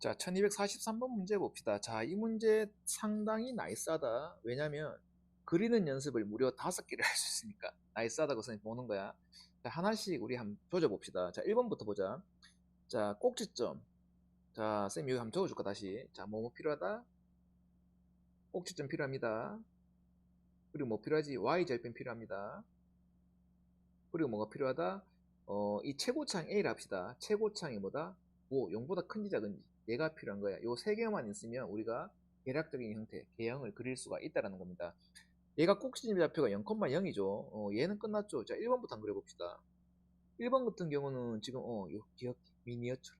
자, 1243번 문제 봅시다. 자, 이 문제 상당히 나이스하다. 왜냐면 그리는 연습을 무려 다섯 개를 할 수 있으니까 나이스하다고 선생님 보는 거야. 자, 하나씩 우리 한번 조져 봅시다. 자, 1번부터 보자. 자, 꼭지점. 자, 쌤 여기 한번 적어 줄까 다시. 자, 뭐뭐 필요하다? 꼭지점 필요합니다. 그리고 뭐 필요하지? Y절편 필요합니다. 그리고 뭐가 필요하다? 어, 이 최고창 A를 합시다. 최고창이 뭐다? 5, 0보다 큰지 작은지. 얘가 필요한 거야. 요 세 개만 있으면 우리가 계략적인 형태, 개형을 그릴 수가 있다라는 겁니다. 얘가 꼭지점 좌표가 0,0이죠. 어, 얘는 끝났죠. 자, 1번부터 한번 그려봅시다. 1번 같은 경우는 지금, 어, 요 기억, 미니어처.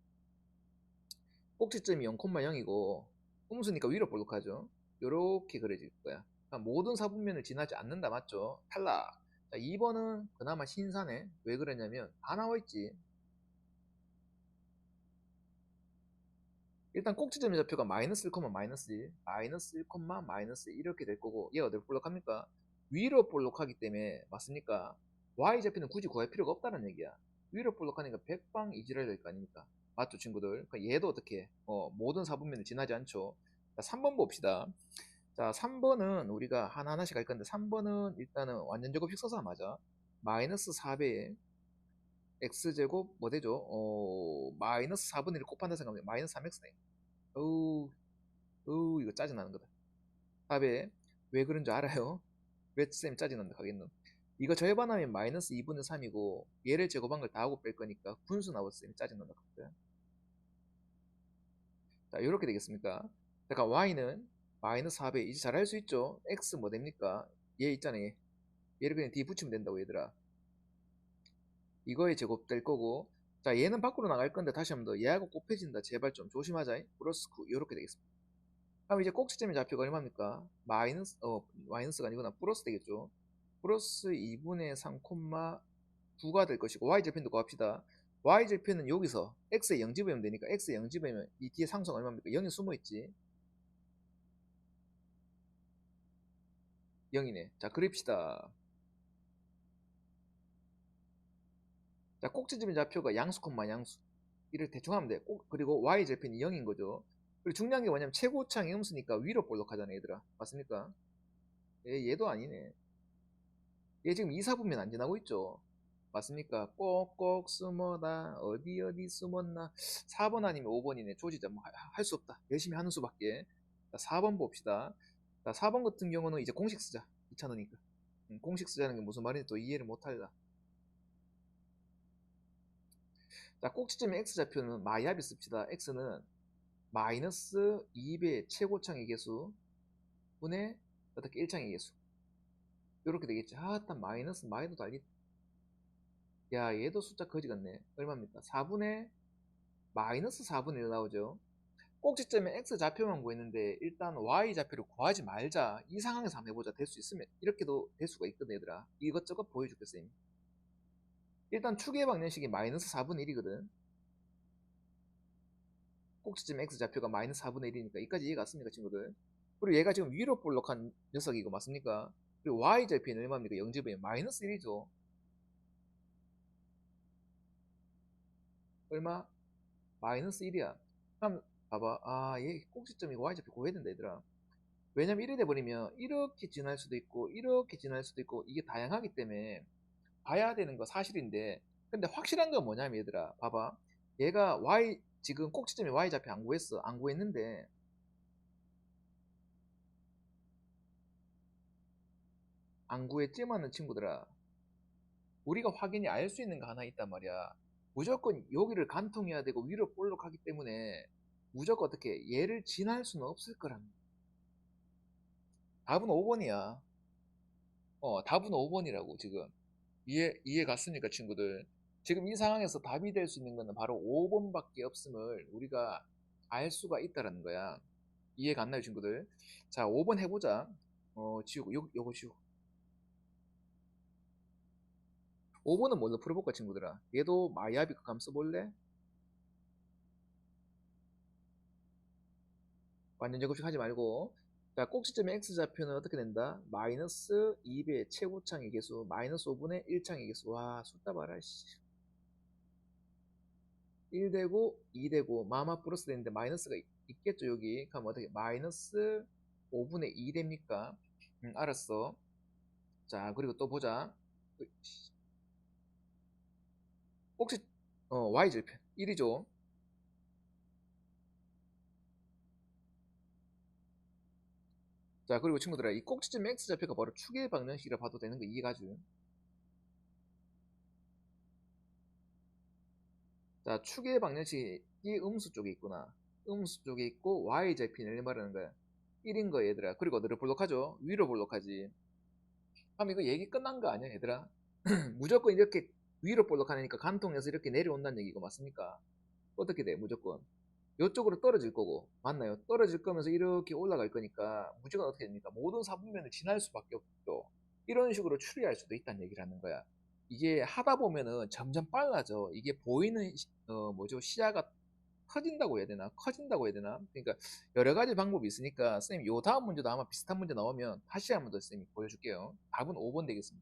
꼭지점이 0,0이고, 음수니까 위로 볼록하죠. 요렇게 그려질 거야. 그러니까 모든 사분면을 지나지 않는다, 맞죠? 탈락. 자, 2번은 그나마 신사네. 왜 그러냐면, 다 나와 있지. 일단 꼭지점의 좌표가 마이너스 1, 마이너스 1, 마이너스 1, 마이너스 1 이렇게 될 거고 얘가 어디로 볼록합니까? 위로 볼록하기 때문에 맞습니까? y 좌표는 굳이 구할 필요가 없다는 얘기야. 위로 볼록하니까 백방 이지랄 될 거 아닙니까? 맞죠 친구들? 그러니까 얘도 어떻게 어, 모든 사분면을 지나지 않죠. 자, 3번 봅시다. 자 3번은 우리가 하나하나씩 할 건데 3번은 일단은 완전 제곱식 써서 맞아. 마이너스 4배에 x제곱 뭐 되죠? 어, 마이너스 4분의 1 곱한다 생각하면 마이너스 3x네. 어우, 어우, 이거 짜증나는 거다. 답에 왜 그런 줄 알아요? 왜 쌤 짜증난다 하겠노? 이거 절반하면 마이너스 2분의 3이고 얘를 제곱한 걸 다 하고 뺄 거니까 분수 나왔으면 짜증난다 하거든. 자, 이렇게 되겠습니까? 그러니까 y는 마이너스 4배 이제 잘 할 수 있죠? x 뭐 됩니까? 얘 있잖아요. 얘를 그냥 d 붙이면 된다고 얘들아. 이거에 제곱될 거고 자 얘는 밖으로 나갈 건데 다시 한번 더 얘하고 곱해진다. 제발 좀 조심하자 플러스 9 이렇게 되겠습니다. 그럼 이제 꼭지점의 좌표가 얼마입니까? 마이너스 어 마이너스가 아니구나. 플러스 되겠죠. 플러스 2분의 3 9가 될 것이고 y절편도 구합시다. y절편은 여기서 x에 0 집으면 되니까 x에 0 집으면 이 뒤에 상수가 얼마입니까? 0이 숨어있지. 0이네. 자 그립시다 자, 꼭지점의 좌표가 양수, 콤마 양수. 이를 대충 하면 돼. 꼭, 그리고 y 절편이 0인 거죠. 그리고 중요한 게 뭐냐면 최고창이 음수니까 위로 볼록하잖아, 얘들아. 맞습니까? 얘, 얘도 아니네. 얘 지금 이사분면 안 지나고 있죠. 맞습니까? 꼭꼭 숨어다. 어디 어디 숨었나. 4번 아니면 5번이네. 조지자. 뭐, 할 수 없다. 열심히 하는 수밖에. 자, 4번 봅시다. 자, 4번 같은 경우는 이제 공식 쓰자. 귀찮으니까. 음, 공식 쓰자는 게 무슨 말인지 또 이해를 못할라. 자, 꼭지점의 x좌표는 마이합이 씁시다. x는 마이너스 2배 최고창의 개수 분의 어떻게 1창의 개수 이렇게 되겠지. 아, 딱 마이너스 마이너스 달리. 야, 얘도 숫자 거지 같네. 얼마입니까? 4분의 마이너스 4분의 1 나오죠. 꼭지점에 x 좌표만 구했는데 일단 y 좌표를 구하지 말자. 이 상황에서 한번 해보자. 될 수 있으면 이렇게도 될 수가 있거든 얘들아. 이것저것 보여줄게 쌤. 일단 축의 방정식이 마이너스 4분의 1이거든. 꼭지점 x좌표가 마이너스 4분의 1이니까 이까지 이해가 갔습니까 친구들? 그리고 얘가 지금 위로 볼록한 녀석이고 맞습니까? 그리고 y절표는 얼마입니까? 0제곱이 마이너스 1이죠. 얼마? 마이너스 1이야. 그럼 봐봐. 아, 얘 꼭지점이고 y절표 구해야 된다 얘들아. 왜냐면 이래 돼버리면 이렇게 지날 수도 있고 이렇게 지날 수도 있고 이게 다양하기 때문에 봐야 되는 거 사실인데 근데 확실한 건 뭐냐면 얘들아 봐봐. 얘가 y 지금 꼭지점이 y 좌표 안 구했어. 안 구했는데. 안 구했지만은 친구들아 우리가 확인이 알 수 있는 거 하나 있단 말이야. 무조건 여기를 간통해야 되고 위로 볼록하기 때문에 무조건 어떻게 얘를 지날 수는 없을 거란 답은 5번이야. 어 답은 5번이라고 지금 이해, 이해 갔습니까, 친구들? 지금 이 상황에서 답이 될 수 있는 것은 바로 5번밖에 없음을 우리가 알 수가 있다라는 거야. 이해 갔나요, 친구들? 자, 5번 해보자. 어, 지우고, 요, 요거 지우고. 5번은 뭘로 풀어볼까, 친구들아? 얘도 마이아비 극함 써볼래? 완전 제곱식 하지 말고 자, 꼭지점의 x좌표는 어떻게 된다? 마이너스 2배 최고창의 개수, 마이너스 5분의 1창의 개수. 와, 숫자 봐라, 씨. 1되고 2되고 마마 플러스 되는데 마이너스가 있, 겠죠 여기 그럼 어떻게 마이너스 5분의 2 됩니까? 음, 알았어 자 그리고 또 보자 혹시 어 y절편 1이죠 자 그리고 친구들아 이 꼭지점 x좌표가 바로 축의 방정식이라 봐도 되는 거 이해가죠 자 축의 방정식이 음수 쪽에 있구나. 음수 쪽에 있고 y좌표를 말하는 거야? 1인 거 얘들아. 그리고 어디를 볼록하죠? 위로 볼록하지. 그럼 이거 얘기 끝난 거 아니야 얘들아? 무조건 이렇게 위로 볼록하니까 간통에서 이렇게 내려온다는 얘기가 맞습니까? 어떻게 돼 무조건 이쪽으로 떨어질 거고 맞나요? 떨어질 거면서 이렇게 올라갈 거니까 무조건 어떻게 됩니까? 모든 사분면을 지날 수밖에 없죠. 이런 식으로 추리할 수도 있다는 얘기라는 거야. 이게 하다 보면은 점점 빨라져. 이게 보이는 시- 어 뭐죠 시야가 커진다고 해야 되나? 커진다고 해야 되나? 그러니까 여러 가지 방법이 있으니까 선생님 요 다음 문제도 아마 비슷한 문제 나오면 다시 한 번 더 선생님이 보여줄게요. 답은 5번 되겠습니다.